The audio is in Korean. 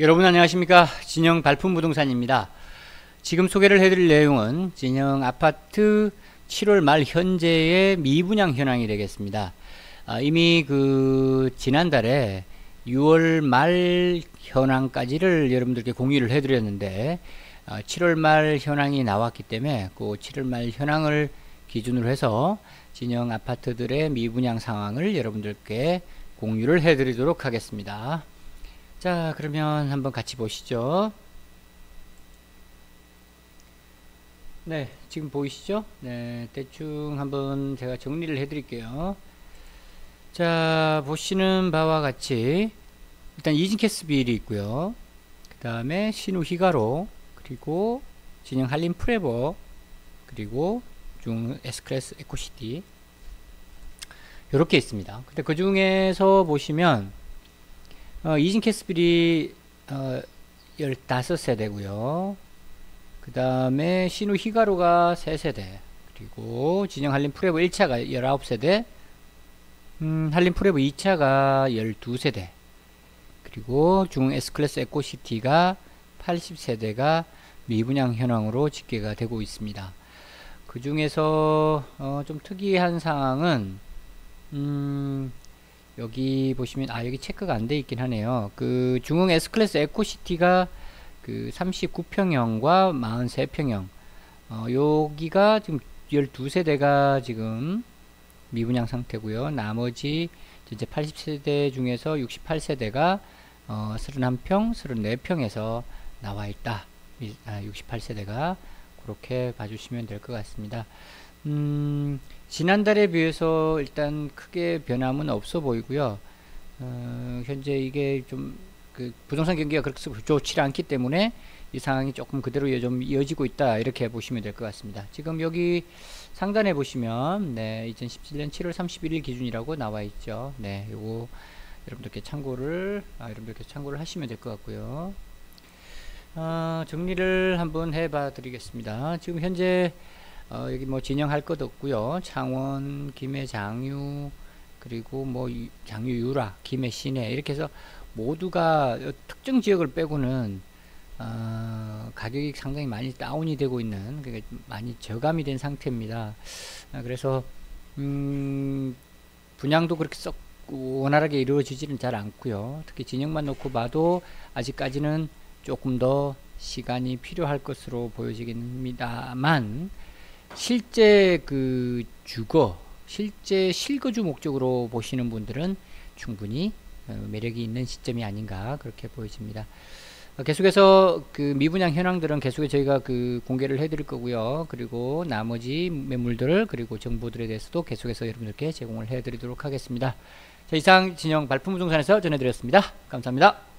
여러분 안녕하십니까? 진영 발품 부동산입니다. 지금 소개를 해드릴 내용은 진영 아파트 7월 말 현재의 미분양 현황이 되겠습니다. 아, 이미 그 지난달에 6월 말 현황까지를 여러분들께 공유를 해드렸는데 아, 7월 말 현황이 나왔기 때문에 그 7월 말 현황을 기준으로 해서 진영 아파트들의 미분양 상황을 여러분들께 공유를 해드리도록 하겠습니다 자 그러면 한번 같이 보시죠. 네 지금 보이시죠? 네 대충 한번 제가 정리를 해 드릴게요. 자 보시는 바와 같이 일단 이진캐스빌이 있고요. 그 다음에 신우 히가로 그리고 진영 한림 프레버 그리고 중 S클래스 에코시티. 이렇게 있습니다. 근데 그 중에서 보시면 어, 이진 캐스빌이 어, 15세대고요. 그 다음에 신우 히가루가 3세대 그리고 진영 한림 프레브 1차가 19세대 음, 한림 프레브 2차가 12세대 그리고 중 S클래스 에코시티가 80세대가 미분양 현황으로 집계가 되고 있습니다. 그 중에서 어, 좀 특이한 상황은 음, 여기 보시면 아 여기 체크가 안 돼 있긴 하네요. 그 중흥 S클래스 에코시티가 그 39평형과 43평형. 어, 여기가 지금 12세대가 지금 미분양 상태고요. 나머지 이제 80세대 중에서 68세대가 어, 31평 34평에서 나와 있다. 아, 68세대가 그렇게 봐주시면 될 것 같습니다 음, 지난달에 비해서 일단 크게 변함은 없어 보이고요. 어, 현재 이게 좀 그 부동산 경기가 그렇게 좋지 않기 때문에 이 상황이 조금 그대로 좀 이어지고 있다 이렇게 보시면 될 것 같습니다. 지금 여기 상단에 보시면 네 2017년 7월 31일 기준이라고 나와 있죠. 네 요거 여러분들께 참고를 아, 여러분들께 참고를 하시면 될 것 같고요. 어, 정리를 한번 해봐 드리겠습니다. 지금 현재 어, 여기 뭐 진영할 것 없고요. 창원, 김해, 장유 그리고 뭐 장유 유라, 김해 시내 이렇게 해서 모두가 특정 지역을 빼고는 어, 가격이 상당히 많이 다운이 되고 있는 그러니까 많이 저감이 된 상태입니다. 아, 그래서 음, 분양도 그렇게 썩 원활하게 이루어지지는 잘 않고요. 특히 진영만 놓고 봐도 아직까지는 조금 더 시간이 필요할 것으로 보여지긴 합니다만 실제 그 주거, 실제 실거주 목적으로 보시는 분들은 충분히 어, 매력이 있는 시점이 아닌가 그렇게 보여집니다. 어, 계속해서 그 미분양 현황들은 계속해 저희가 그 공개를 해드릴 거고요. 그리고 나머지 매물들 그리고 정보들에 대해서도 계속해서 여러분들께 제공을 해드리도록 하겠습니다. 자, 이상 진영 발품 부동산에서 전해드렸습니다. 감사합니다.